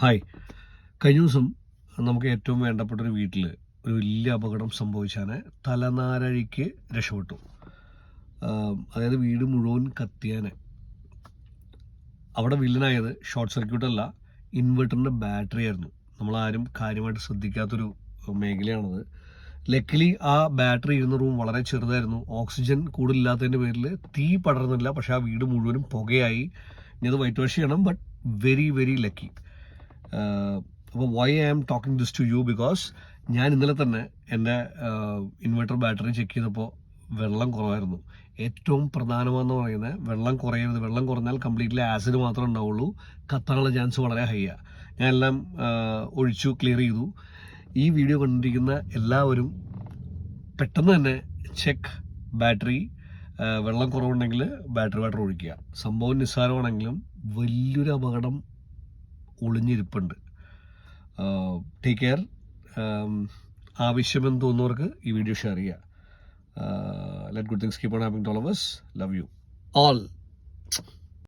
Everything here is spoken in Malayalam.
ഹായ് കഴിഞ്ഞ ദിവസം നമുക്ക് ഏറ്റവും വേണ്ടപ്പെട്ട ഒരു വീട്ടിൽ ഒരു വലിയ അപകടം സംഭവിച്ചാണ് തലനാരഴിക്ക് രക്ഷപ്പെട്ടു. അതായത് വീട് മുഴുവൻ കത്തിയാന്. അവിടെ വില്ലനായത് ഷോർട്ട് സർക്യൂട്ട് അല്ല ഇൻവെർട്ടറിന്റെ ബാറ്ററി ആയിരുന്നു. നമ്മളാരും കാര്യമായിട്ട് ശ്രദ്ധിക്കാത്തൊരു മേഖലയാണത്. ലക്കിലി ആ ബാറ്ററി ഇരുന്ന റൂം വളരെ ചെറുതായിരുന്നു. ഓക്സിജൻ കൂടുതലില്ലാത്തതിന്റെ പേരിൽ തീ പടർന്നില്ല. പക്ഷേ ആ വീട് മുഴുവനും പുകയായി. ഇനി അത് വൈറ്റ് വാഷ് ചെയ്യണം ബട്ട് വെരി വെരി ലക്കി അപ്പോൾ why I am talking this to you because ഞാൻ ഇന്നലെ തന്നെ എന്റെ ഇൻവെർട്ടർ ബാറ്ററി ചെക്ക് ചെയ്തപ്പോൾ വെള്ളം കുറവായിരുന്നു. ഏറ്റവും പ്രധാനമെന്ന് പറയുന്നത് വെള്ളം കുറയരുത്. വെള്ളം കുറഞ്ഞാൽ കംപ്ലീറ്റ്ലി ആസിഡ് മാത്രമേ ഉണ്ടാവുള്ളൂ. കത്താനുള്ള ചാൻസ് വളരെ ഹൈ ആണ് ഞാൻ എല്ലാം ഒഴിച്ചു ക്ലിയർ ചെയ്തു. ഈ വീഡിയോ കണ്ടിരിക്കുന്ന എല്ലാവരും പെട്ടെന്ന് തന്നെ ചെക്ക് ബാറ്ററി വെള്ളം കുറവുണ്ടെങ്കിൽ ബാറ്ററി വാട്ടർ ഒഴിക്കുക. സംഭവം നിസ്സാരമാണെങ്കിലും വലിയൊരു അപകടം ഒളിഞ്ഞിരിപ്പുണ്ട്. ടേക്ക് കെയർ ആവശ്യമെന്ന് തോന്നുന്നവർക്ക് ഈ വീഡിയോ ഷെയർ ചെയ്യുക. Let good things keep on happening toll of love you all